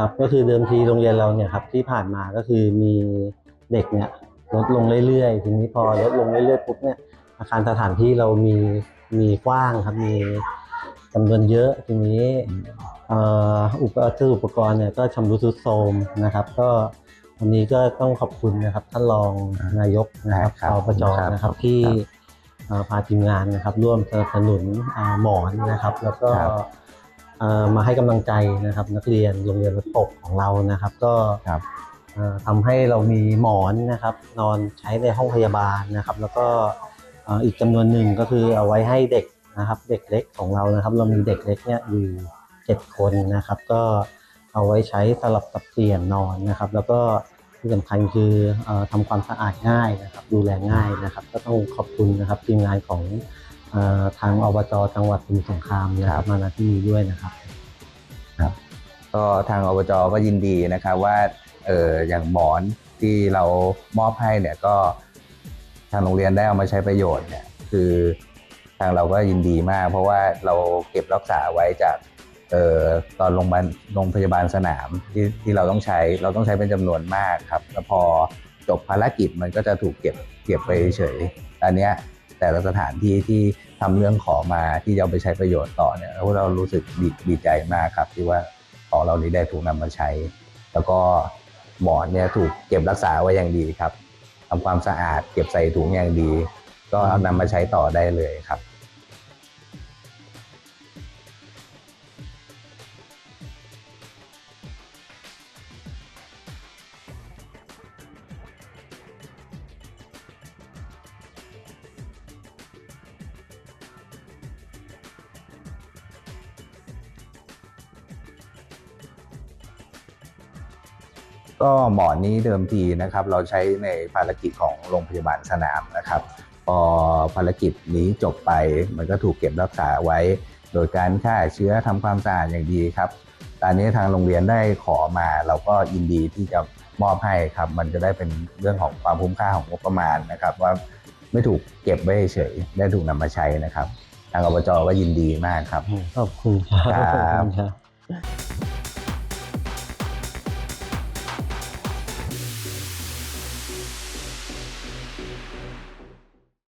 ครับก็คือเดิมทีโรงเรียนเราเนี่ยครับที่ผ่านมาก็คือมีเด็กเนี่ยลดลงเรื่อยๆ ทีนี้พอลดลงเรื่อยๆปุ๊บเนี่ยอาคารสถานที่เรามีมีกว้างครับมีจำนวนเยอะทีนี้เอ่ออุปกรณ์อุปกรณ์เนี่ยก็ชำรุดทรุดโทรมนะครับ ก็วันนี้ก็ต้องขอบคุณนะครับท่านรองนายกนะครับครับปปจครับนะครับที่ครับเอ่อพาทีมงานนะครับร่วมสนับสนุนอ่าหมอนนะครับ แล้วก็ครับเอ่อ มาให้กำลังใจนะครับ นักเรียนโรงเรียนวัดปกของเรานะครับ ก็ครับเอ่อทำให้เรามีหมอนนะครับ นอนใช้ในห้องพยาบาลนะครับ แล้วก็เอ่ออีกจำนวนหนึ่งก็คือเอาไว้ให้เด็กนะครับ เด็กเล็กของเรานะครับ เรามีเด็กเล็กเนี่ยอยู่เจ็ดคนนะครับ ก็เอาไว้ใช้สลับสับเปลี่ยนนอนนะครับ แล้วก็ที่สำคัญคือเอ่อทำความสะอาดง่ายนะครับ ดูแลง่ายนะครับ ก็ต้องขอบคุณนะครับทีมงานของเอ่อ ทางอบจจังหวัดสมุทรสงครามนะครับมาณที่นี้ด้วยนะครับก็ทางอบจก็ยินดีนะครับว่าเอออย่างหมอนที่เรามอบให้เนี่ยก็ทางโรงเรียนได้เอามาใช้ประโยชน์เนี่ยคือทางเราก็ยินดีมาก เพราะว่าเราเก็บรักษาไว้จากเอ่อตอนโรงพยาบาลโรงพยาบาลสนามที่ที่เราต้องใช้เราต้องใช้เป็นจำนวนมากครับแล้วพอจบภารกิจมันก็จะถูกเก็บเก็บไปเฉยๆอันเนี้ย แต่ละสถานที่ที่ทำเรื่องขอมาที่จะเอาไปใช้ประโยชน์ต่อเนี่ยพวกเรารู้สึกดีดใจมากครับ ที่ว่าของเรานี้ได้ถูกนำมาใช้ แล้วก็หมอนเนี่ยถูกเก็บรักษาไว้อย่างดีครับทำความสะอาดเก็บใส่ถุงอย่างดี ก็เอานำมาใช้ต่อได้เลยครับ ก็หมอนนี้เดิมทีนะครับ เราใช้ในภารกิจของโรงพยาบาลสนามนะครับ พอภารกิจนี้จบไปมันก็ถูกเก็บรักษาไว้ โดยการฆ่าเชื้อทำความสะอาดอย่างดีครับตอนนี้ทางโรงเรียนได้ขอมาเราก็ยินดีที่จะมอบให้ครับ มันจะได้เป็นเรื่องของความคุ้มค่าของงบประมาณนะครับ ว่าไม่ถูกเก็บไว้เฉยๆได้ถูกนำมาใช้นะครับ ทางอบจก็ยินดีมากครับขอบคุณครับครับขอบคุณครับ